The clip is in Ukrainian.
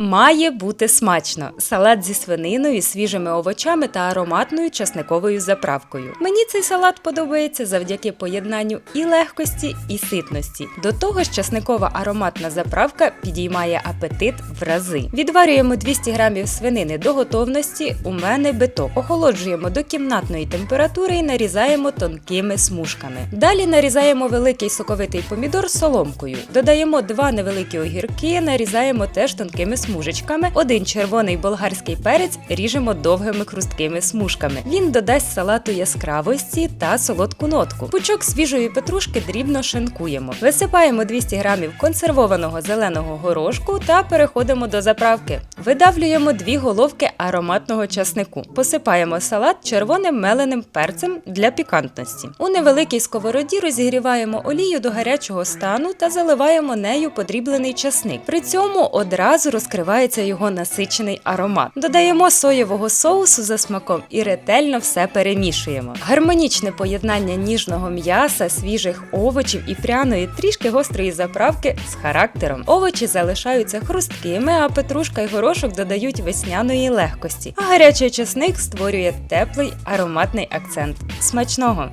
Має бути смачно. Салат зі свининою, свіжими овочами та ароматною часниковою заправкою. Мені цей салат подобається завдяки поєднанню і легкості, і ситності. До того ж, часникова ароматна заправка підіймає апетит в рази. Відварюємо 200 грамів свинини до готовності. У мене биток. Охолоджуємо до кімнатної температури і нарізаємо тонкими смужками. Далі нарізаємо великий соковитий помідор соломкою. Додаємо два невеликі огірки, нарізаємо теж тонкими смужечками. Один червоний болгарський перець ріжемо довгими хрусткими смужками. Він додасть салату яскравості та солодку нотку. Пучок свіжої петрушки дрібно шинкуємо. Висипаємо 200 грамів консервованого зеленого горошку та переходимо до заправки. Видавлюємо дві головки ароматного часнику. Посипаємо салат червоним меленим перцем для пікантності. У невеликій сковороді розігріваємо олію до гарячого стану та заливаємо нею подріблений часник. При цьому одразу розкривається його насичений аромат. Додаємо соєвого соусу за смаком і ретельно все перемішуємо. Гармонічне поєднання ніжного м'яса, свіжих овочів і пряної трішки гострої заправки з характером. Овочі залишаються хрусткими, а петрушка й горошок додають весняної легкості. А гарячий часник створює теплий ароматний акцент. Смачного!